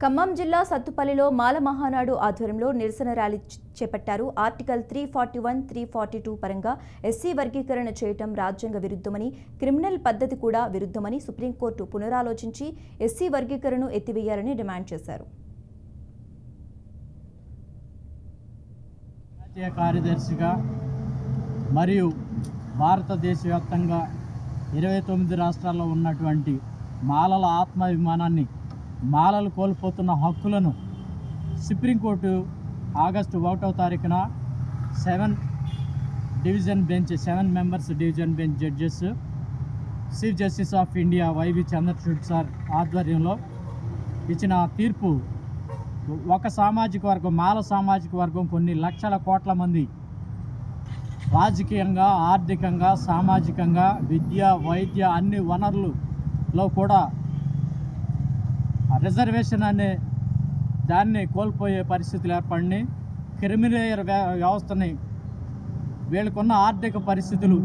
ఖమ్మం జిల్లా సత్తుపల్లిలో మాల మహానాడు ఆధ్వర్యంలో నిరసన ర్యాలీ చేపట్టారు. Article three forty one three forty two పరంగా ఎస్సీ వర్గీకరణ చేయటం రాజ్యాంగ విరుద్ధమని క్రిమినల్ పద్ధతి కూడా విరుద్ధమని సుప్రీంకోర్టు పునరాలోచించి ఎస్సీ వర్గీకరణను ఎత్తివేయాలని డిమాండ్ చేశారు. కార్యదర్శిగా మరియు భారతదేశ వ్యాప్తంగా ఇరవై తొమ్మిది రాష్ట్రాల్లో ఉన్నటువంటి మాలల ఆత్మాభిమానాన్ని మాలలు కోల్పోతున్న హక్కులను సుప్రీంకోర్టు ఆగస్టు ఒకటవ తారీఖున seven division bench seven members division bench judges chief justice of India Y V Chandrachud sir ఆధ్వర్యంలో ఇచ్చిన తీర్పు. ఒక సామాజిక వర్గం మాల సామాజిక వర్గం కొన్ని లక్షల కోట్ల మంది రాజకీయంగా ఆర్థికంగా సామాజికంగా విద్య వైద్య అన్ని వనరులలో కూడా రిజర్వేషన్ అనే దాన్ని కోల్పోయే పరిస్థితులు ఏర్పడినాయి. క్రిమిలేయర్ వ్య- వ్యవస్థని వీళ్ళకున్న ఆర్థిక పరిస్థితులు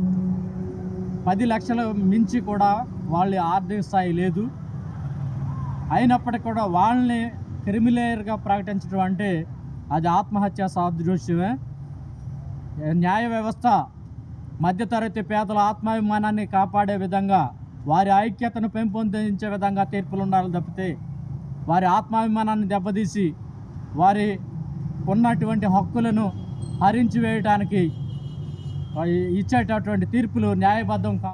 పది లక్షల మించి కూడా వాళ్ళ ఆర్థిక స్థాయి లేదు. అయినప్పటికీ కూడా వాళ్ళని క్రిమిలేయర్గా ప్రకటించడం అంటే అది ఆత్మహత్య సాదృశ్యమే. న్యాయ వ్యవస్థ మధ్యతరగతి పేదల ఆత్మాభిమానాన్ని కాపాడే విధంగా వారి ఐక్యతను పెంపొందించే విధంగా తీర్పులు ఉండాలి తప్పితే వారి ఆత్మాభిమానాన్ని దెబ్బతీసి వారి ఉన్నటువంటి హక్కులను హరించి వేయటానికి ఇచ్చేటటువంటి తీర్పులు న్యాయబద్ధం కా